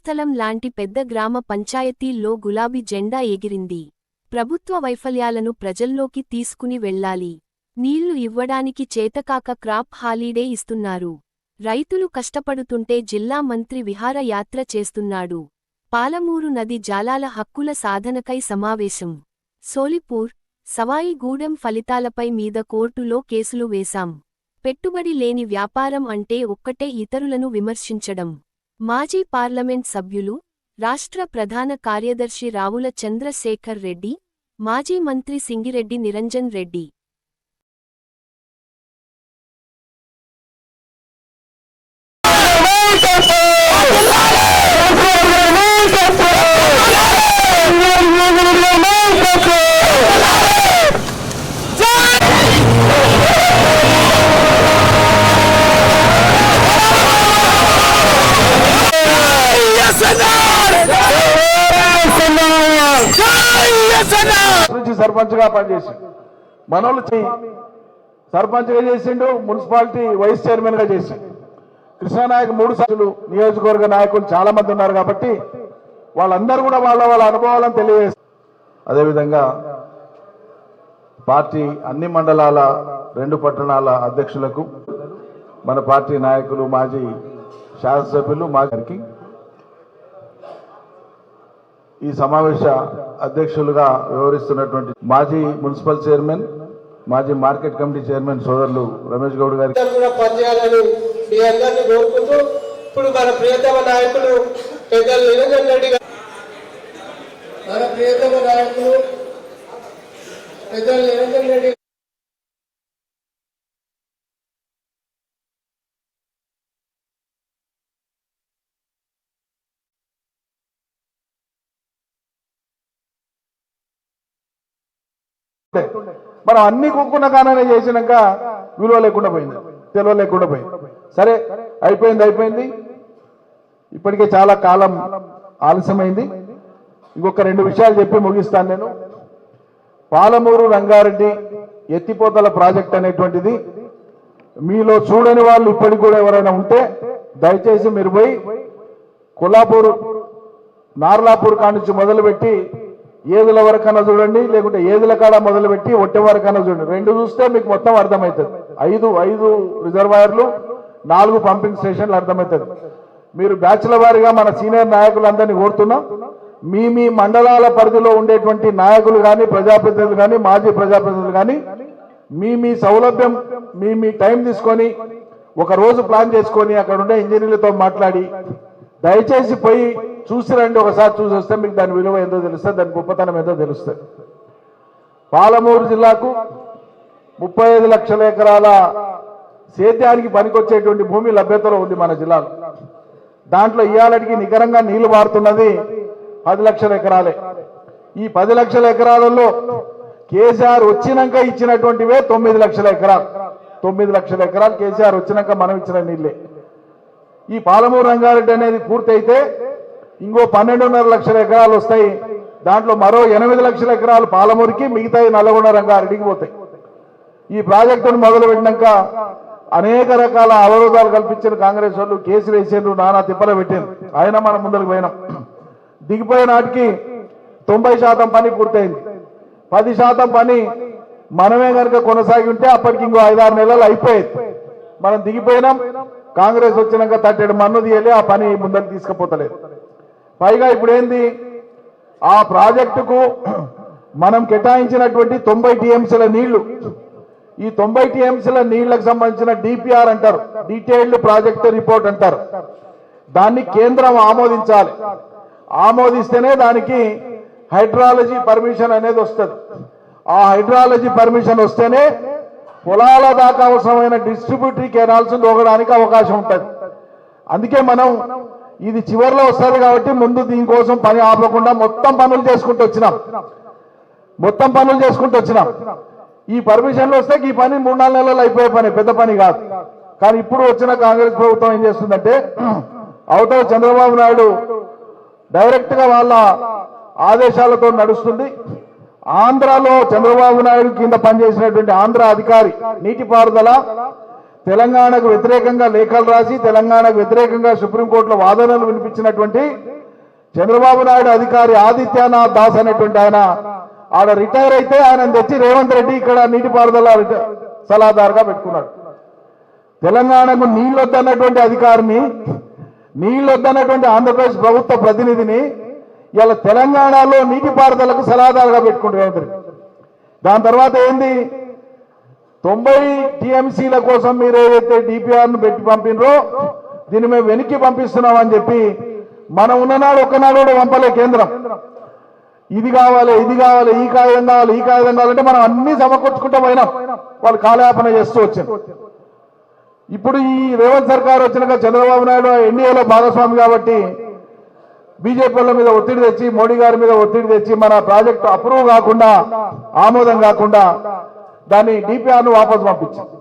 రంగస్థలం లాంటి పెద్ద గ్రామ పంచాయతీల్లో గులాబీ జెండా ఎగిరింది. ప్రభుత్వ వైఫల్యాలను ప్రజల్లోకి తీసుకుని వెళ్ళాలి. నీళ్ళు ఇవ్వడానికి చేతకాక క్రాప్ హాలీడే ఇస్తున్నారు. రైతులు కష్టపడుతుంటే జిల్లా మంత్రి విహారయాత్ర చేస్తున్నాడు. పాలమూరు నది జాలాల హక్కుల సాధనకై సమావేశం. సోలిపూర్ సవాయిగూడెం ఫలితాలపై మీద కోర్టులో కేసులు వేశాం. పెట్టుబడి లేని వ్యాపారం అంటే ఒక్కటే ఇతరులను విమర్శించడం. మాజీ పార్లమెంట్ సభ్యులు రాష్ట్ర ప్రధాన కార్యదర్శి రావుల చంద్రశేఖర్ రెడ్డి మాజీ మంత్రి సింగిరెడ్డి నిరంజన్ రెడ్డి. సర్పంచ్గా పనిచేసి మనోళ్ళు చేయి సర్పంచ్గా చేసిండు మున్సిపాలిటీ వైస్ చైర్మన్గా చేసి కృష్ణానాయక్ మూడు సార్లు నియోజకవర్గ నాయకులు చాలా మంది ఉన్నారు కాబట్టి వాళ్ళందరూ కూడా వాళ్ళ వాళ్ళ అనుభవాలను తెలియజేస్తారు. అదేవిధంగా పార్టీ అన్ని మండలాల రెండు పట్టణాల అధ్యక్షులకు మన పార్టీ నాయకులు మాజీ శాసనసభ్యులు మాజీ ఈ సమావేశ అధ్యక్షులుగా వ్యవహరిస్తున్నటువంటి మాజీ మున్సిపల్ చైర్మన్ మాజీ మార్కెట్ కమిటీ చైర్మన్ సోదరులు రమేష్ గౌడ్ గారి కూడా పనిచేయాలని మీ అందరినీ కోరుకుంటూ ఇప్పుడు మన ప్రియతమ నాయకులు పెద్దలు నిరంజన్ రెడ్డి గారు. మన ప్రియతమ నాయకులు పెద్దలు నిరంజన్ రెడ్డి మనం అన్ని కొనుక్కున్న కాననే చేసినాక విలువ లేకుండా పోయింది తెలివ లేకుండా పోయింది. సరే అయిపోయింది అయిపోయింది. ఇప్పటికే చాలా కాలం ఆలస్యమైంది. ఇంకొక రెండు విషయాలు చెప్పి ముగిస్తాను నేను. పాలమూరు రంగారెడ్డి ఎత్తిపోతల ప్రాజెక్ట్ అనేటువంటిది మీలో చూడని వాళ్ళు ఇప్పటికి కూడా ఎవరైనా ఉంటే దయచేసి మీరు పోయి కొల్లాపూర్ నార్లాపూర్ కాడ నుంచి మొదలుపెట్టి ఏదుల వరకన్నా చూడండి లేకుంటే ఏదుల కాడ మొదలుపెట్టి ఒట్టె వరకన్నా చూడండి. రెండు చూస్తే మీకు మొత్తం అర్థమవుతుంది. ఐదు ఐదు రిజర్వాయర్లు నాలుగు పంపింగ్ స్టేషన్లు అర్థమవుతుంది. మీరు బ్యాచ్ల వారీగా మన సీనియర్ నాయకులందరినీ కోరుతున్నాం. మీ మీ మండలాల పరిధిలో ఉండేటువంటి నాయకులు కానీ ప్రజాప్రతినిధులు కానీ మాజీ ప్రజాప్రతినిధులు కానీ మీ మీ సౌలభ్యం మీ మీ టైం తీసుకొని ఒక రోజు ప్లాన్ చేసుకొని అక్కడ ఉండే ఇంజనీర్లతో మాట్లాడి దయచేసి పోయి చూసి రండి ఒకసారి చూసి వస్తే మీకు దాని విలువ ఏదో తెలుస్తుంది దాని గొప్పతనం ఏదో తెలుస్తుంది. పాలమూరు జిల్లాకు ముప్పై ఐదు లక్షల ఎకరాల సేద్యానికి పనికొచ్చేటువంటి భూమి లభ్యతలో ఉంది మన జిల్లాలో. దాంట్లో ఇయ్యాలడికి నికరంగా నీళ్ళు పారుతున్నది పది లక్షల ఎకరాలే. ఈ పది లక్షల ఎకరాలలో కేసీఆర్ వచ్చినాక ఇచ్చినటువంటివే తొమ్మిది లక్షల ఎకరాలు. తొమ్మిది లక్షల ఎకరాలు కేసీఆర్ వచ్చినాక మనం ఇచ్చిన నీళ్ళే. ఈ పాలమూరు రంగారెడ్డి అనేది పూర్తయితే ఇంకో పన్నెండున్నర లక్షల ఎకరాలు వస్తాయి. దాంట్లో మరో ఎనిమిది లక్షల ఎకరాలు పాలమూరుకి మిగతాయి నల్గొండ రంగారెడ్డికి పోతాయి. ఈ ప్రాజెక్టును మొదలు పెట్టినాక అనేక రకాల అవరోధాలు కల్పించిన కాంగ్రెస్ వాళ్ళు కేసులు వేసారు నానా తిప్పలు పెట్టారు ఆయన మనం ముందరకు పోయినాం. దిగిపోయే నాటికి తొంభై శాతం పని పూర్తయింది. పది శాతం పని మనమే కనుక కొనసాగి ఉంటే అప్పటికి ఇంకో ఐదారు నెలలు అయిపోయేది. మనం దిగిపోయినాం. కాంగ్రెస్ వచ్చినాక తట్టెడు మన్ను తీయలే ఆ పని ముందరికి తీసుకుపోతలేదు. పైగా ఇప్పుడు ఏంది ఆ ప్రాజెక్టుకు మనం కేటాయించినటువంటి తొంభై టీఎంసీల నీళ్ళు ఈ తొంభై టీఎంసీల నీళ్ళకు సంబంధించిన డిపిఆర్ అంటారు డీటెయిల్డ్ ప్రాజెక్ట్ రిపోర్ట్ అంటారు. దాన్ని కేంద్రం ఆమోదించాలి. ఆమోదిస్తేనే దానికి హైడ్రాలజీ పర్మిషన్ అనేది వస్తుంది. ఆ హైడ్రాలజీ పర్మిషన్ వస్తేనే పొలాల దాకా అవసరమైన డిస్ట్రిబ్యూటరీ కెనాల్స్ దోగడానికి అవకాశం ఉంటుంది. అందుకే మనం ఇది చివరిలో వస్తుంది కాబట్టి ముందు దీనికోసం పని ఆపకుండా మొత్తం పనులు చేసుకుంటూ వచ్చినాం. మొత్తం పనులు చేసుకుంటూ వచ్చినాం. ఈ పర్మిషన్లు వస్తే ఈ పని మూడు నాలుగు నెలలు అయిపోయే పని పెద్ద పని కాదు. కానీ ఇప్పుడు వచ్చిన కాంగ్రెస్ ప్రభుత్వం ఏం చేస్తుందంటే అవతల చంద్రబాబు నాయుడు డైరెక్ట్గా వాళ్ళ ఆదేశాలతో నడుస్తుంది. ఆంధ్రాలో చంద్రబాబు నాయుడు కింద పనిచేసినటువంటి ఆంధ్ర అధికారి నీటిపారుదల తెలంగాణకు వ్యతిరేకంగా లేఖలు రాసి తెలంగాణకు వ్యతిరేకంగా సుప్రీంకోర్టులో వాదనలు వినిపించినటువంటి చంద్రబాబు నాయుడు అధికారి ఆదిత్యనాథ్ దాస్ అనేటువంటి ఆయన ఆడ రిటైర్ అయితే ఆయన తెచ్చి రేవంత్ రెడ్డి ఇక్కడ నీటిపారుదల సలహాదారుగా పెట్టుకున్నాడు. తెలంగాణకు నీళ్ళొద్దన్నటువంటి అధికారిని నీళ్ళొద్దన్నటువంటి ఆంధ్రప్రదేశ్ ప్రభుత్వ ప్రతినిధిని ఇలా తెలంగాణలో నీటిపారుదలకు సలహాదారుగా పెట్టుకుంటారు దాని తర్వాత ఏంది? తొంభై టీఎంసీల కోసం మీరు ఏదైతే డిపిఆర్ను పెట్టి పంపినరో దీన్ని మేము వెనక్కి పంపిస్తున్నామని చెప్పి మనం ఉన్ననాడు ఒక్కనాడు కూడా పంపలే కేంద్రం. ఇది కావాలి ఇది కావాలి ఈ కాగితం కావాలి ఈ కాగితం కావాలంటే మనం అన్ని సమకూర్చుకుంటూ పోయినాం. వాళ్ళు కాలయాపన చేస్తూ వచ్చారు. ఇప్పుడు ఈ రేవంత్ సర్కార్ వచ్చినాక చంద్రబాబు నాయుడు ఎన్డీఏలో భాగస్వామి కాబట్టి బీజేపీల మీద ఒత్తిడి తెచ్చి మోడీ గారి మీద ఒత్తిడి తెచ్చి మన ప్రాజెక్టు అప్రూవ్ కాకుండా ఆమోదం కాకుండా దాన్ని డిపిఆర్ను వాపసు పంపించింది.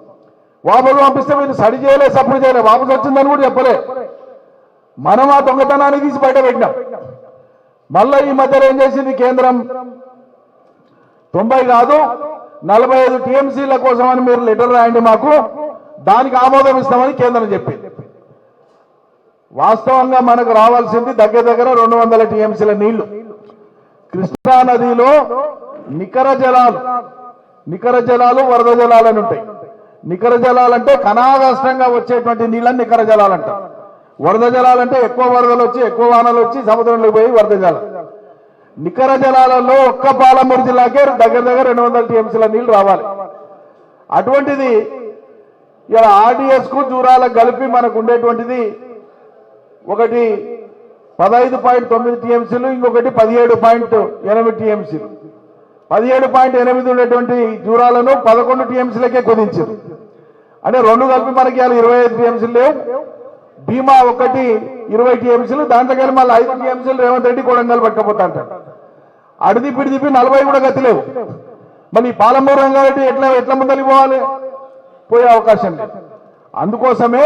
వాపసు పంపిస్తే మీరు సరి చేయలే సపోర్ట్ చేయలే. వాపసు వచ్చిందని కూడా చెప్పలే. మనం ఆ దొంగతనాన్ని తీసి బయట పెట్టినాం. మళ్ళా ఈ మధ్యలో ఏం చేసింది కేంద్రం? తొంభై కాదు నలభై ఐదు టీఎంసీల కోసం అని మీరు లెటర్ రాయండి మాకు. దానికి ఆమోదం ఇస్తామని కేంద్రం చెప్పింది. వాస్తవంగా మనకు రావాల్సింది దగ్గర దగ్గర రెండు వందల టీఎంసీల నీళ్ళు. కృష్ణా నదిలో నికర జలాలు నికర జలాలు వరద జలాలు అని ఉంటాయి. నికర జలాలంటే కనాగష్టంగా వచ్చేటువంటి నీళ్ళని నికర జలాలు అంటారు. వరద జలాలంటే ఎక్కువ వరదలు వచ్చి ఎక్కువ వానలు వచ్చి సముద్రంలోకి పోయి వరద జలాలు. నికర జలాలలో ఒక్క పాలమూరు జిల్లాకే దగ్గర దగ్గర రెండు వందల టీఎంసీల నీళ్ళు రావాలి. అటువంటిది ఇలా ఆర్డిఎస్కు జూరాలకు కలిపి మనకు ఉండేటువంటిది ఒకటి పదహైదు పాయింట్ తొమ్మిది టీఎంసీలు ఇంకొకటి పదిహేడు పాయింట్ ఎనిమిది టీఎంసీలు. పదిహేడు పాయింట్ ఎనిమిది ఉండేటువంటి జూరాలను పదకొండు టీఎంసీలకే కుదించారు. అంటే రెండు కలిపి మనకి అలా ఇరవై ఐదు టీఎంసీలు లేవు. భీమా ఒకటి ఇరవై టీఎంసీలు దాంట్లో మళ్ళీ ఐదు టీఎంసీలు రేవంత్ రెడ్డి కొడంగల్ పట్టకపోతా అంటారు అడిది పిడిదిపి నలభై కూడా గతి లేవు. మళ్ళీ పాలమూరు రంగారెడ్డి ఎట్లా ఎట్లా ముందరికి పోవాలి? పోయే అవకాశం లేదు. అందుకోసమే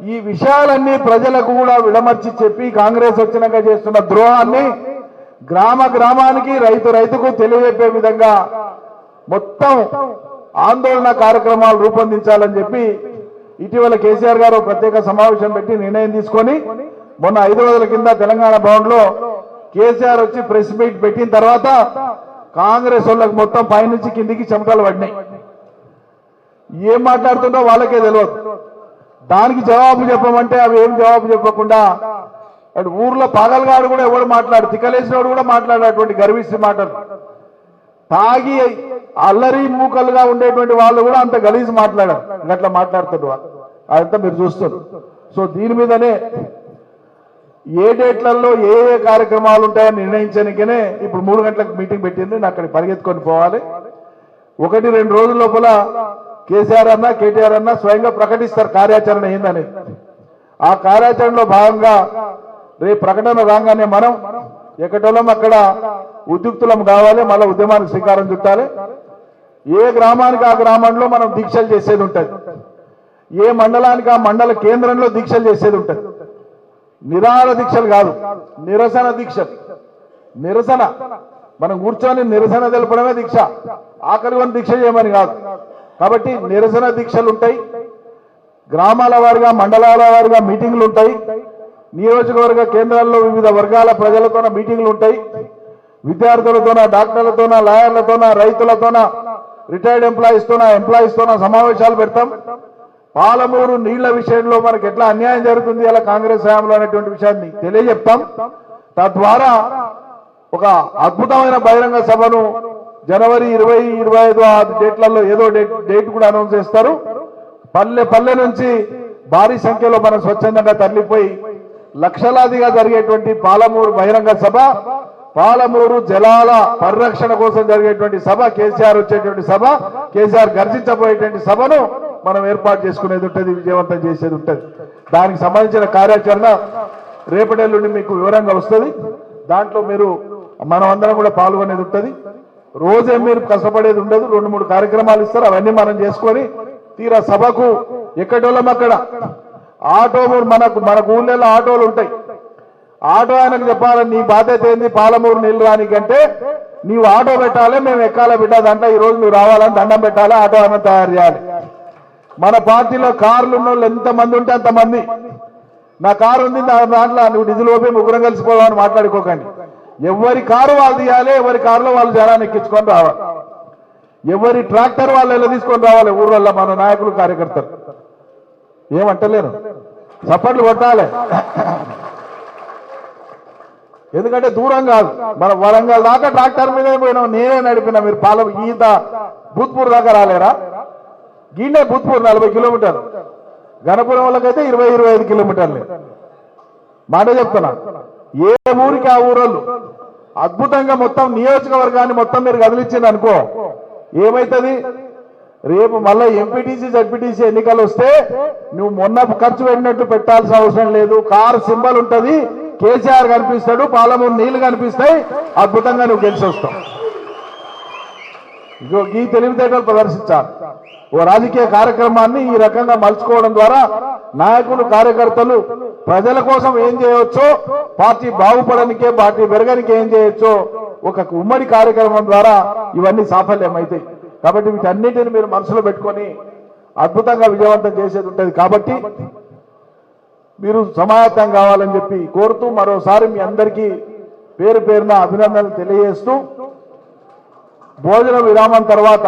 ఈ విషయాలన్నీ ప్రజలకు కూడా విడమర్చి చెప్పి కాంగ్రెస్ వచ్చినాక చేస్తున్న ద్రోహాన్ని గ్రామ గ్రామానికి రైతు రైతుకు తెలియజెప్పే విధంగా మొత్తం ఆందోళన కార్యక్రమాలు రూపొందించాలని చెప్పి ఇటీవల కేసీఆర్ గారు ప్రత్యేక సమావేశం పెట్టి నిర్ణయం తీసుకొని మొన్న ఐదు రోజుల కింద తెలంగాణ భవన్లో కేసీఆర్ వచ్చి ప్రెస్ మీట్ పెట్టిన తర్వాత కాంగ్రెస్ వాళ్ళకి మొత్తం పైనుంచి కిందికి చెమటలు పడినాయి. ఏం మాట్లాడుతుందో వాళ్ళకే తెలియదు. దానికి జవాబు చెప్పమంటే అవి ఏం జవాబు చెప్పకుండా అటు ఊర్లో పగలగాడు కూడా ఎవడు మాట్లాడు తిక్కలేసినోడు కూడా మాట్లాడేటువంటి గర్విస్తే మాటలు. తాగి అల్లరి మూకలుగా ఉండేటువంటి వాళ్ళు కూడా అంత గలీజ్ మాట్లాడారు. అట్లా మాట్లాడుతున్నారు వాళ్ళు. అదంతా మీరు చూస్తారు. సో దీని మీదనే ఏ డేట్లలో ఏ ఏ కార్యక్రమాలు ఉంటాయని నిర్ణయించడానికనే ఇప్పుడు మూడు గంటలకు మీటింగ్ పెట్టింది. నేను అక్కడికి పరిగెత్తుకొని పోవాలి. ఒకటి రెండు రోజుల లోపల కేసీఆర్ అన్న కేటీఆర్ అన్న స్వయంగా ప్రకటిస్తారు కార్యాచరణ ఏందని ఆ కార్యాచరణలో భాగంగా రేపు ప్రకటన రాగానే మనం ఎక్కటోళ్ళం అక్కడ ఉద్యుక్తులం కావాలి మళ్ళీ ఉద్యమానికి శ్రీకారం చుట్టాలి. ఏ గ్రామానికి ఆ గ్రామంలో మనం దీక్షలు చేసేది ఉంటుంది. ఏ మండలానికి ఆ మండల కేంద్రంలో దీక్షలు చేసేది ఉంటుంది. నిరాహార దీక్షలు కాదు నిరసన దీక్ష. నిరసన. మనం కూర్చొని నిరసన తెలపడమే దీక్ష. ఆకలి కొని దీక్ష చేయమని కాదు. కాబట్టి నిరసన దీక్షలు ఉంటాయి. గ్రామాల వారిగా మండలాల వారిగా మీటింగ్లు ఉంటాయి. నియోజకవర్గ కేంద్రాల్లో వివిధ వర్గాల ప్రజలతోన మీటింగ్లు ఉంటాయి. విద్యార్థులతోన డాక్టర్లతోన లాయర్లతోన రైతులతోన రిటైర్డ్ ఎంప్లాయీస్తోన ఎంప్లాయీస్తోన సమావేశాలు పెడతాం. పాలమూరు నీళ్ళ విషయంలో మనకి ఎట్లా అన్యాయం జరుగుతుంది అలా కాంగ్రెస్ హయాంలో అనేటువంటి విషయాన్ని తెలియజెప్తాం. తద్వారా ఒక అద్భుతమైన బహిరంగ సభను జనవరి ఇరవై ఇరవై ఐదు ఆ డేట్లలో ఏదో డేట్ డేట్ కూడా అనౌన్స్ చేస్తారు. పల్లె పల్లె నుంచి భారీ సంఖ్యలో మనం స్వచ్ఛందంగా తరలిపోయి లక్షలాదిగా జరిగేటువంటి పాలమూరు బహిరంగ సభ పాలమూరు జలాల పరిరక్షణ కోసం జరిగేటువంటి సభ కేసీఆర్ వచ్చేటువంటి సభ కేసీఆర్ గర్జించబోయేటువంటి సభను మనం ఏర్పాటు చేసుకునేది ఉంటుంది విజయవంతం చేసేది ఉంటుంది. దానికి సంబంధించిన కార్యాచరణ రేపటి మీకు వివరంగా వస్తుంది. దాంట్లో మీరు మనం అందరం కూడా పాల్గొనేది ఉంటుంది. రోజే మీరు కష్టపడేది ఉండదు. రెండు మూడు కార్యక్రమాలు ఇస్తారు. అవన్నీ మనం చేసుకొని తీరా సభకు ఎక్కడోళ్ళం అక్కడ. ఆటో మనకు మనకు ఊళ్ళో ఆటోలు ఉంటాయి. ఆటో ఆయనకు చెప్పాలని నీ బాధ్యత ఏంది? పాలమూరు నీళ్ళు రానికంటే నీవు ఆటో పెట్టాలి మేము ఎక్కాల బిడ్డ దాంట్లో ఈ రోజు నువ్వు రావాలని దండం పెట్టాలి ఆటో ఆయన తయారు చేయాలి. మన పార్టీలో కార్లు ఉన్న వాళ్ళు ఎంతమంది ఉంటే అంతమంది. నా కారు ఉంది నా దాంట్లో నువ్వు డీజిల్ ఓపి ముగ్గురం కలిసిపోవాలని మాట్లాడుకోకండి. ఎవరి కారు వాళ్ళు తీయాలి ఎవరి కారులో వాళ్ళు జనాన్ని ఎక్కించుకొని రావాలి. ఎవరి ట్రాక్టర్ వాళ్ళు ఎలా తీసుకొని రావాలి ఊర్లలో మన నాయకులు కార్యకర్తలు. ఏమంటలేరు? చప్పట్లు కొట్టాలి. ఎందుకంటే దూరం కాదు. మన వరంగల్ దాకా ట్రాక్టర్ మీద పోయినాం నేనే నడిపిన మీరు పాల ఈత భూత్పూర్ దాకా రాలేరా? గీండే భూత్పూర్ నలభై కిలోమీటర్లు. గణపురం వాళ్ళకైతే ఇరవై ఇరవై ఐదు కిలోమీటర్లే. మాట చెప్తున్నా. ఏ ఊరికి ఆ ఊరోళ్ళు? అద్భుతంగా మొత్తం నియోజకవర్గాన్ని మొత్తం మీరు కదిలిచ్చింది అనుకో. ఏమైతుంది? రేపు మళ్ళీ ఎంపీటీసీ జడ్పీటీసీ ఎన్నికలు వస్తే నువ్వు మొన్న ఖర్చు పెట్టినట్టు పెట్టాల్సిన అవసరం లేదు. కారు సింబల్ ఉంటుంది. కేసీఆర్ కనిపిస్తాడు పాలమూరు నీళ్ళు కనిపిస్తాయి. అద్భుతంగా నువ్వు గెలిచి వస్తావు. ఇగో ఈ తెలివితేటలు ప్రదర్శించాలి. ఓ రాజకీయ కార్యక్రమాన్ని ఈ రకంగా మలుచుకోవడం ద్వారా నాయకులు కార్యకర్తలు ప్రజల కోసం ఏం చేయవచ్చో పార్టీ బాగుపడనికే పార్టీ పెరగనికే ఏం చేయొచ్చో ఒక ఉమ్మడి కార్యక్రమం ద్వారా ఇవన్నీ సాఫల్యం అవుతాయి కాబట్టి వీటన్నిటిని మీరు మనసులో పెట్టుకొని అద్భుతంగా విజయవంతం చేసేది ఉంటుంది. కాబట్టి మీరు సమాయత్తం కావాలని చెప్పి కోరుతూ మరోసారి మీ అందరికీ పేరు పేరున అభినందనలు తెలియజేస్తూ భోజన విరామం తర్వాత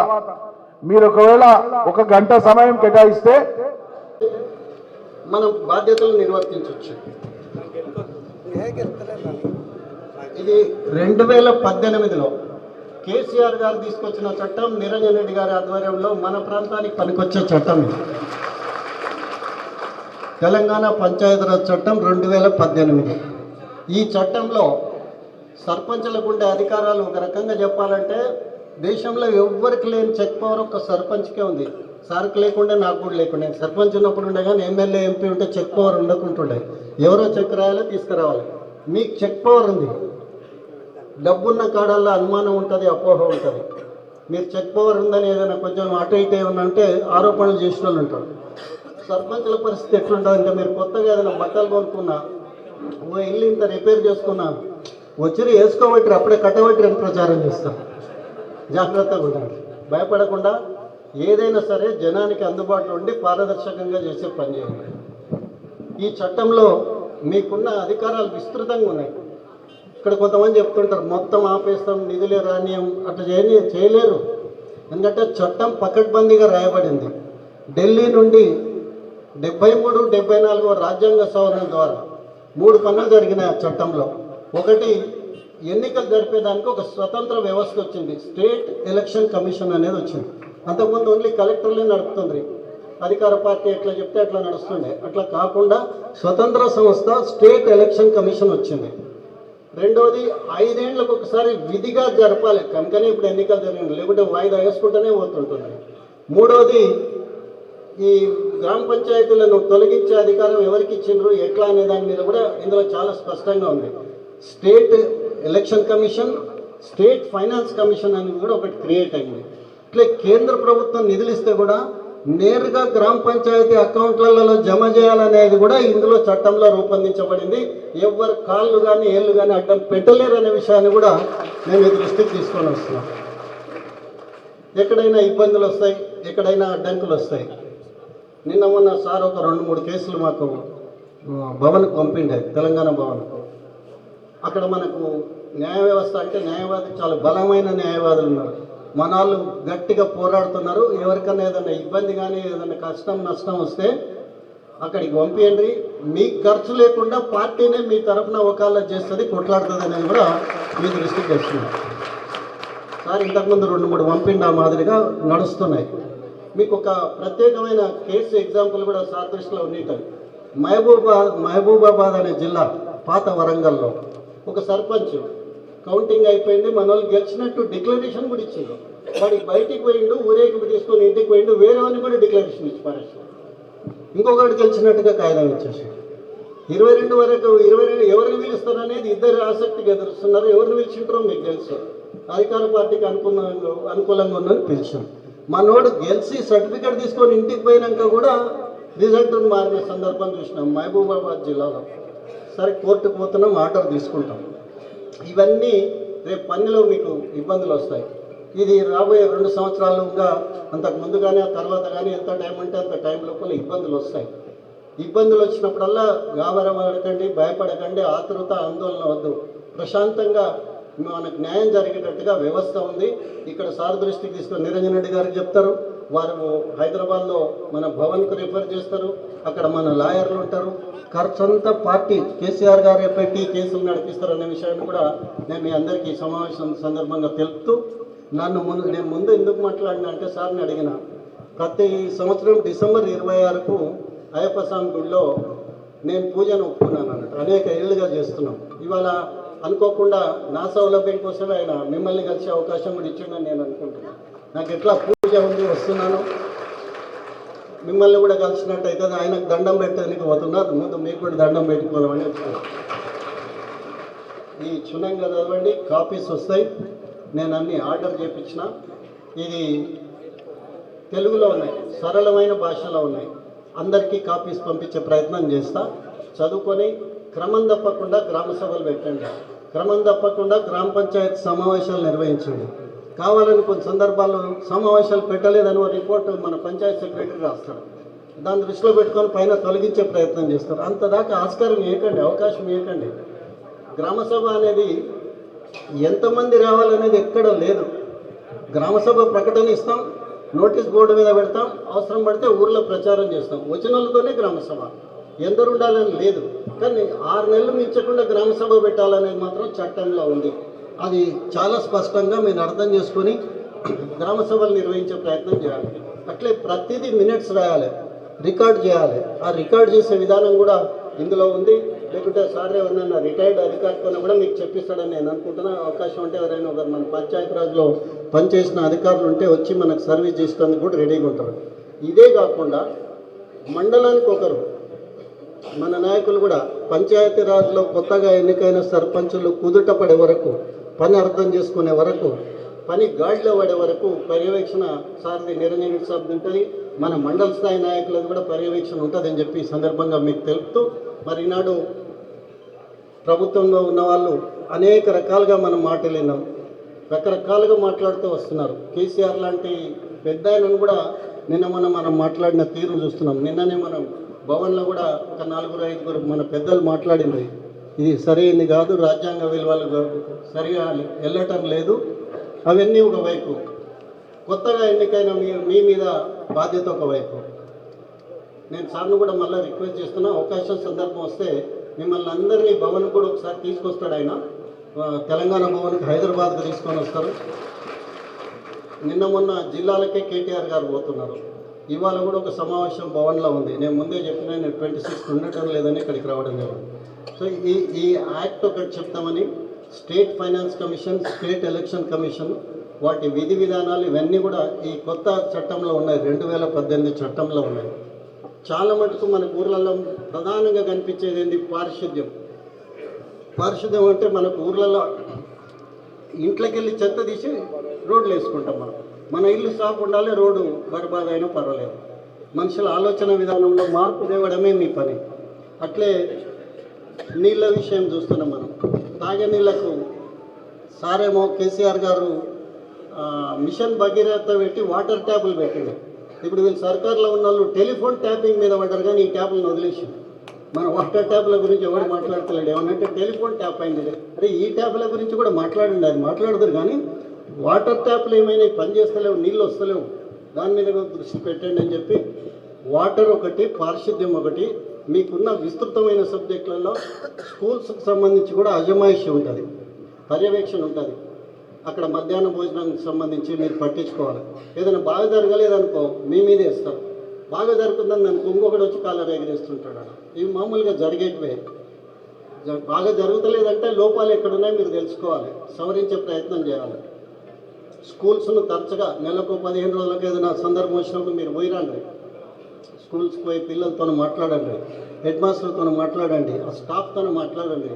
మీరు ఒకవేళ ఒక గంట సమయం కేటాయిస్తే మనం బాధ్యతలు నిర్వర్తించవచ్చు. ఇది రెండు వేల పద్దెనిమిదిలో కేసీఆర్ గారు తీసుకొచ్చిన చట్టం నిరంజన్ రెడ్డి గారి ఆధ్వర్యంలో మన ప్రాంతానికి పనికొచ్చే చట్టం తెలంగాణ పంచాయతీరాజ్ చట్టం రెండు వేల పద్దెనిమిది. ఈ చట్టంలో సర్పంచులకు ఉండే అధికారాలు ఒక రకంగా చెప్పాలంటే దేశంలో ఎవ్వరికి లేని చెక్ పవర్ ఒక సర్పంచ్కే ఉంది. సార్కి లేకుండా నాకు కూడా లేకుండా. నేను సర్పంచ్ ఉన్నప్పుడు ఉండే కానీ ఎమ్మెల్యే ఎంపీ ఉంటే చెక్ పవర్ ఉండకుంటుండే. ఎవరో చెక్ రాయాలో తీసుకురావాలి. మీకు చెక్ పవర్ ఉంది. డబ్బున్న కాడల్లో అనుమానం ఉంటుంది అపోహ ఉంటుంది. మీరు చెక్ పవర్ ఉందని ఏదైనా కొంచెం అటు ఇటు ఏమన్నంటే ఆరోపణలు చేసిన వాళ్ళు ఉంటారు. సర్పంచుల పరిస్థితి ఎట్లుంటుందంటే మీరు కొత్తగా ఏదైనా బట్టలు కొనుక్కున్నా ఓ ఇల్లు ఇంత రిపేర్ చేసుకున్నా వచ్చి వేసుకోబట్టి అప్పుడే కట్టబట్టి ప్రచారం చేస్తారు. జాగ్రత్తగా ఉండాలి. భయపడకుండా ఏదైనా సరే జనానికి అందుబాటులో ఉండి పారదర్శకంగా చేసే పని చేయండి. ఈ చట్టంలో మీకున్న అధికారాలు విస్తృతంగా ఉన్నాయి. ఇక్కడ కొంతమంది చెప్తుంటారు మొత్తం ఆపేస్తాం నిధులే రానియం. అట్లా చేయని చేయలేరు. ఎందుకంటే చట్టం పకడ్బందీగా రాయబడింది. ఢిల్లీ నుండి డెబ్బై మూడు డెబ్బై నాలుగో రాజ్యాంగ సవరణ ద్వారా మూడు పనులు జరిగినాయి ఆ చట్టంలో. ఒకటి ఎన్నికలు జరిపేదానికి ఒక స్వతంత్ర వ్యవస్థ వచ్చింది. స్టేట్ ఎలక్షన్ కమిషన్ అనేది వచ్చింది. అంతకుముందు ఓన్లీ కలెక్టర్లే నడుపుతుంది అధికార పార్టీ ఎట్లా చెప్తే అట్లా నడుస్తుండే. అట్లా కాకుండా స్వతంత్ర సంస్థ స్టేట్ ఎలక్షన్ కమిషన్ వచ్చింది. రెండవది ఐదేళ్ళకు ఒకసారి విధిగా జరపాలి. కనుకనే ఇప్పుడు ఎన్నికలు జరిగింది. లేకుంటే వాయిదా వేసుకుంటూనే పోతుంటుంది. మూడవది ఈ గ్రామ పంచాయతీలను తొలగించే అధికారం ఎవరికి ఇచ్చిండ్రు ఎట్లా అనే దాని మీద కూడా ఇందులో చాలా స్పష్టంగా ఉంది. State election commission state finance commission అనేది కూడా ఒకటి క్రియేట్ అయింది. ఇట్లా కేంద్ర ప్రభుత్వం నిధులు ఇస్తే కూడా నేరుగా గ్రామ పంచాయతీ అకౌంట్లలో జమ చేయాలనేది కూడా ఇందులో చట్టంలో రూపొందించబడింది. ఎవరు కాళ్ళు కానీ ఏళ్ళు కానీ అడ్డం పెట్టలేరు అనే విషయాన్ని కూడా నేను మీ దృష్టికి తీసుకొని వస్తున్నాం. ఎక్కడైనా ఇబ్బందులు వస్తాయి ఎక్కడైనా అడ్డంకులు వస్తాయి. నిన్న మొన్న సార్ ఒక రెండు మూడు కేసులు మాకు భవన్కు పంపిండే తెలంగాణ భవన్కు. అక్కడ మనకు న్యాయ వ్యవస్థ అంటే న్యాయవాది చాలా బలమైన న్యాయవాదులు ఉన్నారు. మన వాళ్ళు గట్టిగా పోరాడుతున్నారు. ఎవరికైనా ఏదైనా ఇబ్బంది కానీ ఏదైనా కష్టం నష్టం వస్తే అక్కడికి పంపించండి మీకు ఖర్చు లేకుండా పార్టీనే మీ తరఫున ఒకళ్ళ చేస్తుంది కొట్లాడుతుంది అనేది కూడా మీ దృష్టికి వస్తుంది. సార్ ఇంతకుముందు రెండు మూడు పంపిండి ఆ మాదిరిగా నడుస్తున్నాయి. మీకు ఒక ప్రత్యేకమైన కేసు ఎగ్జాంపుల్ కూడా సార్ దృష్టిలో ఉండేటది మహబూబా మహబూబాబాద్ అనే జిల్లా పాత వరంగల్లో. ఒక సర్పంచ్. కౌంటింగ్ అయిపోయింది మన వాళ్ళు గెలిచినట్టు డిక్లరేషన్ కూడా ఇచ్చిండు. వాడికి బయటికి పోయిండు ఊరేగింపు తీసుకొని ఇంటికి పోయిండు వేరే వాళ్ళని కూడా డిక్లరేషన్ ఇచ్చి పారేసాడు. ఇంకొకటి గెలిచినట్టుగా కాగితం ఇచ్చేసి ఇరవై రెండు వరకు ఇరవై రెండు ఎవరిని పిలుస్తారు అనేది ఇద్దరు ఆసక్తిగా ఎదురుస్తున్నారు ఎవరిని పిలిచింటారో మీకు తెలుసు. అధికార పార్టీకి అనుకూలంగా అనుకూలంగా ఉందని పిలిచాం. మనోడు గెలిచి సర్టిఫికేట్ తీసుకొని ఇంటికి పోయినాక కూడా రిజల్ట్ మారిన సందర్భం చూసినాం మహబూబాబాద్ జిల్లాలో. సరే కోర్టుకు పోతున్నాం ఆర్డర్ తీసుకుంటాం. ఇవన్నీ రేపు పనిలో మీకు ఇబ్బందులు వస్తాయి. ఇది రాబోయే రెండు సంవత్సరాలుగా అంతకు ముందు కానీ ఆ తర్వాత కానీ ఎంత టైం ఉంటే అంత టైం లోపల ఇబ్బందులు వస్తాయి. ఇబ్బందులు వచ్చినప్పుడల్లా గాబరపడకండి భయపడకండి ఆతృత ఆందోళన వద్దు. ప్రశాంతంగా మనకు న్యాయం జరిగేటట్టుగా వ్యవస్థ ఉంది. ఇక్కడ సార్ దృష్టికి తీసుకొని నిరంజన్ రెడ్డి గారికి చెప్తారు. వారు హైదరాబాద్లో మన భవన్కు రిఫర్ చేస్తారు. అక్కడ మన లాయర్లు ఉంటారు. ఖర్చు అంతా పార్టీ కేసీఆర్ గారే పెట్టి కేసులు నడిపిస్తారు అనే విషయాన్ని కూడా నేను మీ అందరికీ సమావేశం సందర్భంగా తెలుపుతూ నన్ను ముందు నేను ముందు ఎందుకు మాట్లాడినా అంటే సార్ని అడిగిన ప్రతి సంవత్సరం డిసెంబర్ ఇరవై ఆరుకు అయ్యప్ప స్వామి గుడిలో నేను పూజను ఒప్పుకున్నాను అన్నట్టు. అనేక ఏళ్ళుగా చేస్తున్నాం. ఇవాళ అనుకోకుండా నా సౌలభ్యం కోసమే ఆయన మిమ్మల్ని కలిసే అవకాశం కూడా ఇచ్చిండని నేను అనుకుంటున్నాను. నాకు ఎట్లా పూజ ఉంది వస్తున్నాను. మిమ్మల్ని కూడా కలిసినట్టయితే ఆయనకు దండం పెట్టడానికి పోతున్నారు ముందు మీకు కూడా దండం పెట్టుకోదామని వచ్చాను ఈ క్షుణ్ణంగా చదవండి కాపీస్ వస్తాయి. నేను అన్ని ఆర్డర్ చేయించిన ఇది తెలుగులో ఉన్నాయి సరళమైన భాషలో ఉన్నాయి. అందరికీ కాపీస్ పంపించే ప్రయత్నం చేస్తా. చదువుకొని క్రమం తప్పకుండా గ్రామ సభలు పెట్టండి. క్రమం తప్పకుండా గ్రామ పంచాయతీ సమావేశాలు నిర్వహించండి. కావాలని కొన్ని సందర్భాల్లో సమావేశాలు పెట్టలేదని ఒక రిపోర్ట్ మన పంచాయత్ సెక్రటరీ రాస్తాడు దాన్ని దృష్టిలో పెట్టుకొని పైన తొలగించే ప్రయత్నం చేస్తారు. అంతదాకా ఆస్కారం ఇవ్వకండి అవకాశం ఇవ్వకండి గ్రామసభ అనేది ఎంతమంది రావాలనేది ఎక్కడ లేదు. గ్రామసభ ప్రకటన ఇస్తాం నోటీస్ బోర్డు మీద పెడతాం అవసరం పడితే ఊర్లో ప్రచారం చేస్తాం. వచ్చిన వాళ్ళతోనే గ్రామసభ ఎందరు ఉండాలని లేదు. కానీ ఆరు నెలలు మించకుండా గ్రామసభ పెట్టాలనేది మాత్రం చట్టంలో ఉంది. అది చాలా స్పష్టంగా మీరు అర్థం చేసుకొని గ్రామసభలు నిర్వహించే ప్రయత్నం చేయాలి. అట్లే ప్రతిదీ మినిట్స్ రాయాలి. రికార్డ్ చేయాలి. ఆ రికార్డ్ చేసే విధానం కూడా ఇందులో ఉంది. లేకుంటే సార్ ఎవరైనా రిటైర్డ్ అధికారితో కూడా మీకు చెప్పిస్తాడని నేను అనుకుంటున్నా. అవకాశం ఉంటే ఎవరైనా ఒకరు మన పంచాయతీరాజ్లో పనిచేసిన అధికారులు ఉంటే వచ్చి మనకు సర్వీస్ చేసేందుకు కూడా రెడీగా ఉంటారు. ఇదే కాకుండా మండలానికి ఒకరు మన నాయకులు కూడా పంచాయతీరాజ్లో కొత్తగా ఎన్నికైన సర్పంచులు కుదుట పడే వరకు పని అర్థం చేసుకునే వరకు పని గాడిలో పడే వరకు పర్యవేక్షణ సార్ది నిరంజన్ ఉంటుంది మన మండల స్థాయి నాయకులది కూడా పర్యవేక్షణ ఉంటుందని చెప్పి సందర్భంగా మీకు తెలుపుతూ మరి ఈనాడు ప్రభుత్వంలో ఉన్న వాళ్ళు అనేక రకాలుగా మనం మాట్లాడినాం రకరకాలుగా మాట్లాడుతూ వస్తున్నారు. కేసీఆర్ లాంటి పెద్ద ఆయనను కూడా నిన్న మనం మనం మాట్లాడిన తీరు చూస్తున్నాం. నిన్ననే మనం భవన్లో కూడా ఒక నలుగురు ఐదుగురు మన పెద్దలు మాట్లాడింది ఇది సరైనది కాదు రాజ్యాంగ విలువలు సరిగా వెళ్ళటం లేదు. అవన్నీ ఒకవైపు కొత్తగా ఎన్నికైన మీ మీ మీద బాధ్యత ఒకవైపు నేను సార్ను కూడా మళ్ళీ రిక్వెస్ట్ చేస్తున్నా అవకాశం సందర్భం వస్తే మిమ్మల్ని అందరినీ భవన్ కూడా ఒకసారి తీసుకొస్తాడు ఆయన. తెలంగాణ భవన్కి హైదరాబాద్కి తీసుకొని వస్తారు. నిన్న మొన్న జిల్లాలకే కేటీఆర్ గారు పోతున్నారు. ఇవాళ కూడా ఒక సమావేశం భవన్లో ఉంది. నేను ముందే చెప్పిన నేను ట్వంటీ సిక్స్ ఉండటం లేదని ఇక్కడికి రావడం జరిగింది సో ఈ ఈ యాక్ట్ ఒకటి చెప్తామని state finance commission state election commission వాటి విధి విధానాలు ఇవన్నీ కూడా ఈ కొత్త చట్టంలో ఉన్నాయి. రెండు వేల పద్దెనిమిది చట్టంలో ఉన్నాయి. చాలా మటుకు మన ఊర్లలో ప్రధానంగా కనిపించేది ఏంటి పారిశుద్ధ్యం. పారిశుద్ధ్యం అంటే మనకు ఊర్లలో ఇంట్లోకి వెళ్ళి చెత్త తీసి రోడ్లు వేసుకుంటాం మనం. మన ఇల్లు సాఫ్ ఉండాలి రోడ్డు బర్బాద్ అయినా పర్వాలేదు. మనుషుల ఆలోచన విధానంలో మార్పు తేవడమే మీ పని. అట్లే నీళ్ళ విషయం చూస్తున్నాం మనం. తాగే నీళ్ళకు సారేమో కేసీఆర్ గారు మిషన్ భగీరథ పెట్టి వాటర్ ట్యాపులు పెట్టిండు. ఇప్పుడు వీళ్ళు సర్కార్లో ఉన్న వాళ్ళు టెలిఫోన్ ట్యాపింగ్ మీద పడ్డారు కానీ ఈ ట్యాపులను వదిలేసి మన వాటర్ ట్యాప్ల గురించి ఎవరు మాట్లాడతలేడు. ఏమనంటే టెలిఫోన్ ట్యాప్ అయింది. అరే ఈ ట్యాప్ల గురించి కూడా మాట్లాడండి అది మాట్లాడదురు కానీ వాటర్ ట్యాప్లు ఏమైనా పనిచేస్తలేవు నీళ్ళు వస్తలేవు. దాని మీద కూడా దృష్టి పెట్టండి అని చెప్పి వాటర్ ఒకటి పారిశుద్ధ్యం ఒకటి మీకున్న విస్తృతమైన సబ్జెక్టులలో స్కూల్స్కి సంబంధించి కూడా అజమాయిషి ఉంటుంది పర్యవేక్షణ ఉంటుంది. అక్కడ మధ్యాహ్న భోజనానికి సంబంధించి మీరు పట్టించుకోవాలి. ఏదైనా బాగా జరగలేదనుకో మీ మీద ఇస్తారు. బాగా జరుగుతుందని నన్ను ఇంకొకటి వచ్చి కాలర్ ఎగిరేస్తుంటాడు ఇవి మామూలుగా జరిగేటివే. జ- బాగా జరుగుతలేదంటే లోపాలు ఎక్కడున్నాయో మీరు తెలుసుకోవాలి. సవరించే ప్రయత్నం చేయాలి. స్కూల్స్ను తరచుగా నెలకు పదిహేను రోజులకు ఏదైనా సందర్భం వచ్చినప్పుడు మీరు పోయిరండి స్కూల్స్కి పోయి పిల్లలతో మాట్లాడండి. హెడ్ మాస్టర్తో మాట్లాడండి. ఆ స్టాఫ్తో మాట్లాడండి.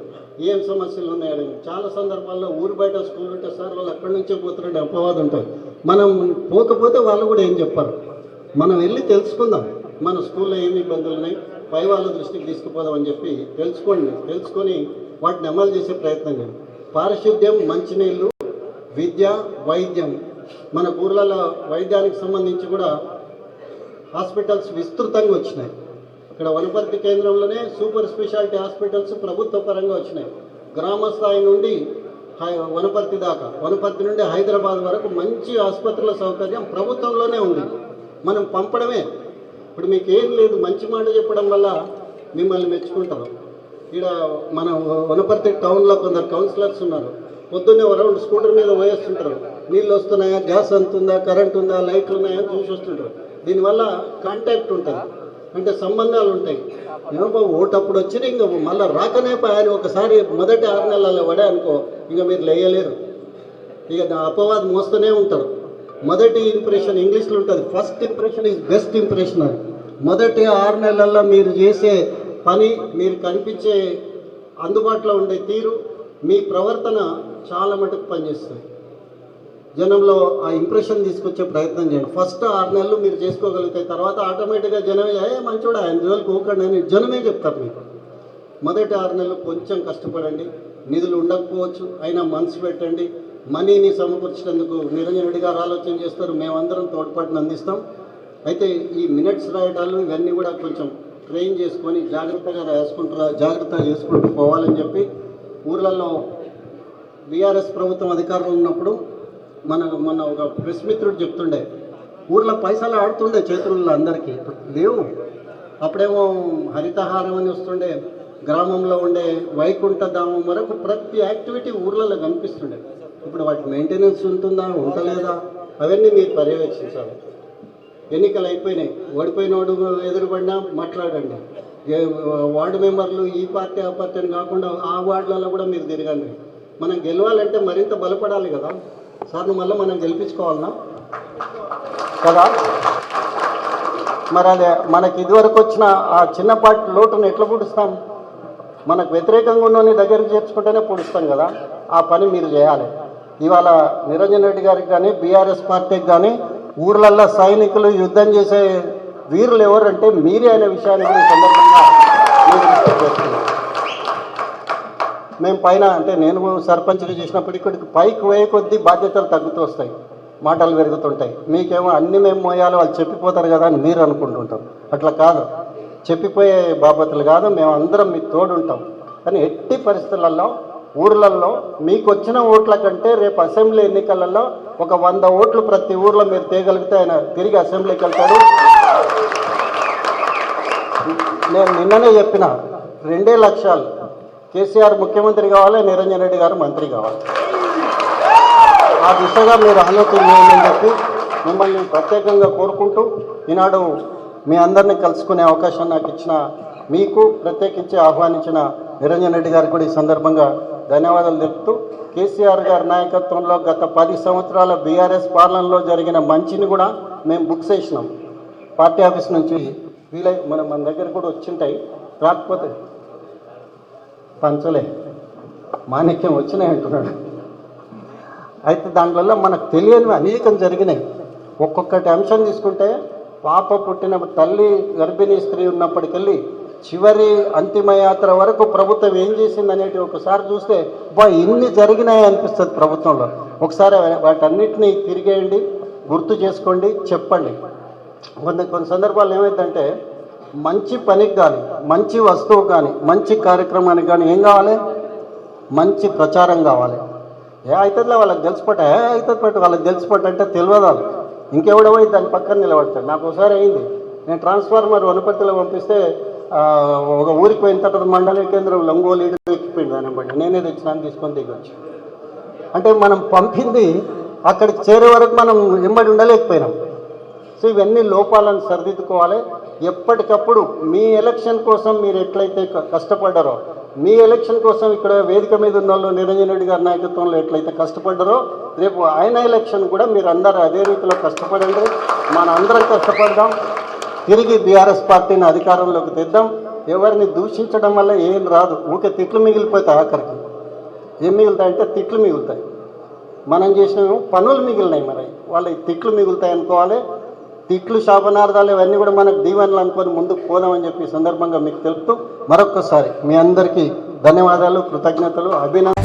ఏం సమస్యలు ఉన్నాయని. చాలా సందర్భాల్లో ఊరు బయట స్కూల్ ఉంటే సార్ వాళ్ళు ఎక్కడి నుంచే పోతున్నాడు అపవాదం ఉంటుంది మనం పోకపోతే వాళ్ళు కూడా ఏం చెప్పారు. మనం వెళ్ళి తెలుసుకుందాం. మన స్కూల్లో ఏమి ఇబ్బందులు ఉన్నాయి? పై వాళ్ళ దృష్టికి తీసుకుపోదాం అని చెప్పి తెలుసుకోండి. తెలుసుకొని వాటిని అమలు చేసే ప్రయత్నం చేయండి. పారిశుద్ధ్యం మంచినీళ్ళు విద్య వైద్యం మన ఊర్లలో వైద్యానికి సంబంధించి కూడా హాస్పిటల్స్ విస్తృతంగా వచ్చినాయి. ఇక్కడ వనపర్తి కేంద్రంలోనే సూపర్ స్పెషాలిటీ హాస్పిటల్స్ ప్రభుత్వ పరంగా వచ్చినాయి. గ్రామ స్థాయి నుండి హై- వనపర్తి దాకా వనపర్తి నుండి హైదరాబాద్ వరకు మంచి ఆసుపత్రుల సౌకర్యం ప్రభుత్వంలోనే ఉంది. మనం పంపడమే. ఇప్పుడు మీకు ఏం లేదు మంచి మాట చెప్పడం వల్ల మిమ్మల్ని మెచ్చుకుంటారు. ఇక్కడ మన వనపర్తి టౌన్లో కొందరు కౌన్సిలర్స్ ఉన్నారు. పొద్దున్నే రౌండ్ స్కూటర్ మీద పోయేస్తుంటారు. నీళ్ళు వస్తున్నాయా? గ్యాస్ అంతుందా? కరెంట్ ఉందా? లైట్లు ఉన్నాయా? చూసి వస్తుంటారు. దీనివల్ల కాంటాక్ట్ ఉంటుంది. అంటే సంబంధాలు ఉంటాయి. ఏమో బాబు ఓటు వచ్చినా ఇంకా మళ్ళీ రాకనే ఆయన ఒకసారి మొదటి ఆరు నెలల్లో పడే అనుకో ఇంకా మీరు లేయలేరు. ఇక అపవాదం మోస్తూనే ఉంటారు. మొదటి ఇంప్రెషన్ ఇంగ్లీష్లో ఉంటుంది. First impression is best impression అని. మొదటి ఆరు నెలల్లో మీరు చేసే పని మీరు కనిపించే అందుబాటులో ఉండే తీరు మీ ప్రవర్తన చాలా మటుకు పనిచేస్తుంది. జనంలో ఆ ఇంప్రెషన్ తీసుకొచ్చే ప్రయత్నం చేయండి. ఫస్ట్ ఆరు నెలలు మీరు చేసుకోగలిగితే తర్వాత ఆటోమేటిక్గా జనమే ఏ మంచోడు ఆయన రోజులు కోకండి అని జనమే చెప్తారు మీకు. మొదటి ఆరు నెలలు కొంచెం కష్టపడండి. నిధులు ఉండకపోవచ్చు అయినా మనసు పెట్టండి. మనీని సమకూర్చినందుకు నిరంజన్ రెడ్డి గారు ఆలోచన చేస్తారు. మేమందరం తోడ్పాటును అందిస్తాం. అయితే ఈ మినిట్స్ రాయడాలు ఇవన్నీ కూడా కొంచెం ట్రైన్ చేసుకొని జాగ్రత్తగా రాసుకుంటారా జాగ్రత్తగా చేసుకుంటూ పోవాలని చెప్పి ఊర్లలో బీఆర్ఎస్ ప్రభుత్వం అధికారంలో ఉన్నప్పుడు మన మన ఒక ప్రెస్ మిత్రుడు చెప్తుండే ఊర్లో పైసలు ఆడుతుండే చేతుల్లో అందరికీ ఇప్పుడు లేవు. అప్పుడేమో హరితహారం అని వస్తుండే గ్రామంలో ఉండే వైకుంఠ ధామం వరకు ప్రతి యాక్టివిటీ ఊర్లలో కనిపిస్తుండే. ఇప్పుడు వాటి మెయింటెనెన్స్ ఉంటుందా ఉండలేదా అవన్నీ మీరు పర్యవేక్షించాలి. ఎన్నికలు అయిపోయినాయి. ఓడిపోయినోడు ఎదురుపడినా మాట్లాడండి. ఏ- వార్డు మెంబర్లు ఈ పార్టీ ఆ పార్టీ అని కాకుండా ఆ వార్డులలో కూడా మీరు తిరగండి. మనం గెలవాలంటే మరింత బలపడాలి కదా. సార్ మళ్ళీ మనం గెలిపించుకోవాలనా? కదా? మరి అదే మనకి ఇదివరకు వచ్చిన ఆ చిన్నపాటి లోటును ఎట్లా పూడుస్తాం? మనకు వ్యతిరేకంగా ఉన్న దగ్గరికి చేర్చుకుంటేనే పూడుస్తాం కదా. ఆ పని మీరు చేయాలి. ఇవాళ నిరంజన్ రెడ్డి గారికి కానీ బీఆర్ఎస్ పార్టీకి కానీ ఊర్లల్లో సైనికులు యుద్ధం చేసే వీరులు ఎవరంటే మీరే అనే విషయాన్ని కూడా ఈ సందర్భంగా మీరు మేము పైన అంటే నేను సర్పంచ్గా చేసినప్పటికీ ఇక్కడికి పైకి పోయే కొద్దీ బాధ్యతలు తగ్గుతూ వస్తాయి. మాటలు పెరుగుతుంటాయి. మీకేమో అన్ని మేము మోయాలి వాళ్ళు చెప్పిపోతారు కదా అని మీరు అనుకుంటుంటారు. అట్లా కాదు. చెప్పిపోయే బాబతులు కాదు. మేము అందరం మీకు తోడుంటాం. కానీ ఎట్టి పరిస్థితులలో ఊర్లలో మీకు వచ్చిన ఓట్ల కంటే రేపు అసెంబ్లీ ఎన్నికలలో ఒక వంద ఓట్లు ప్రతి ఊర్లో మీరు తీయగలిగితే ఆయన తిరిగి అసెంబ్లీకి వెళ్తాడు. నేను నిన్ననే చెప్పిన రెండే లక్ష్యాలు కేసీఆర్ ముఖ్యమంత్రి కావాలి నిరంజన్ రెడ్డి గారు మంత్రి కావాలి. ఆ దిశగా మీరు ఆలోచన చేయండి చెప్పి మిమ్మల్ని ప్రత్యేకంగా కోరుకుంటూ ఈనాడు మీ అందరినీ కలుసుకునే అవకాశం నాకు ఇచ్చిన మీకు ప్రత్యేకించి ఆహ్వానించిన నిరంజన్ రెడ్డి గారికి కూడా ఈ సందర్భంగా ధన్యవాదాలు తెలుపుతూ కేసీఆర్ గారి నాయకత్వంలో గత పది సంవత్సరాల బీఆర్ఎస్ పాలనలో జరిగిన మంచిని కూడా మేము బుక్ చేసినాం. పార్టీ ఆఫీస్ నుంచి వీలై మనం మన దగ్గర కూడా వచ్చింటాయి. రాకపోతే పంచలే. మాణిక్యం వచ్చినాయి అంటున్నాడు. అయితే దాంట్లో మనకు తెలియనివి అనేకం జరిగినాయి. ఒక్కొక్కటి అంశం తీసుకుంటే పాప పుట్టిన తల్లి గర్భిణీ స్త్రీ ఉన్నప్పటికెళ్ళి చివరి అంతిమయాత్ర వరకు ప్రభుత్వం ఏం చేసింది అనేటి ఒకసారి చూస్తే బా ఇన్ని జరిగినాయి అనిపిస్తుంది ప్రభుత్వంలో. ఒకసారి వాటన్నిటిని తిరిగేయండి గుర్తు చేసుకోండి చెప్పండి. కొన్ని కొన్ని సందర్భాలు ఏమైందంటే మంచి పనికి కానీ మంచి వస్తువు కానీ మంచి కార్యక్రమానికి కానీ ఏం కావాలి? మంచి ప్రచారం కావాలి. ఏ అవుతుందిలే వాళ్ళకి తెలిసిపట్ట ఏ అవుతుంది పట్టు వాళ్ళకి తెలిసిపట్టు అంటే తెలియదు వాళ్ళు ఇంకెవడో దాని పక్కన నిలబడతాడు. నాకు ఒకసారి అయింది. నేను ట్రాన్స్ఫార్మర్ వనపర్తిలో పంపిస్తే ఒక ఊరికి పోయిన తర్వాత మండల కేంద్రం లంగో లీడర్ ఎక్కిపోయింది దాని బట్టి నేనే తెచ్చినాను తీసుకొని దిగొచ్చు అంటే మనం పంపింది అక్కడికి చేరే వరకు మనం ఎంబడి ఉండలేకపోయినాం. సో ఇవన్నీ లోపాలను సరిదిద్దుకోవాలి. ఎప్పటికప్పుడు మీ ఎలక్షన్ కోసం మీరు ఎట్లయితే కష్టపడ్డారో మీ ఎలక్షన్ కోసం ఇక్కడ వేదిక మీద ఉన్న వాళ్ళు నిరంజన్ రెడ్డి గారి నాయకత్వంలో ఎట్లయితే కష్టపడ్డారో రేపు ఆయన ఎలక్షన్ కూడా మీరు అందరూ అదే రీతిలో కష్టపడండి. మన అందరం కష్టపడదాం. తిరిగి బీఆర్ఎస్ పార్టీని అధికారంలోకి తెద్దాం. ఎవరిని దూషించడం వల్ల ఏం రాదు. ఊకే తిట్లు మిగిలిపోతాయి ఆఖరికి. ఏం మిగులుతాయంటే తిట్లు మిగులుతాయి. మనం చేసిన పనులు మిగిలినాయి మరి. వాళ్ళకి తిట్లు మిగులుతాయి అనుకోవాలి. తిట్లు శాపనార్థాలు ఇవన్నీ కూడా మనకు దీవెనలు అనుకొని ముందుకు పోదామని చెప్పి సందర్భంగా మీకు తెలుపుతూ మరొక్కసారి మీ అందరికీ ధన్యవాదాలు కృతజ్ఞతలు అభినందన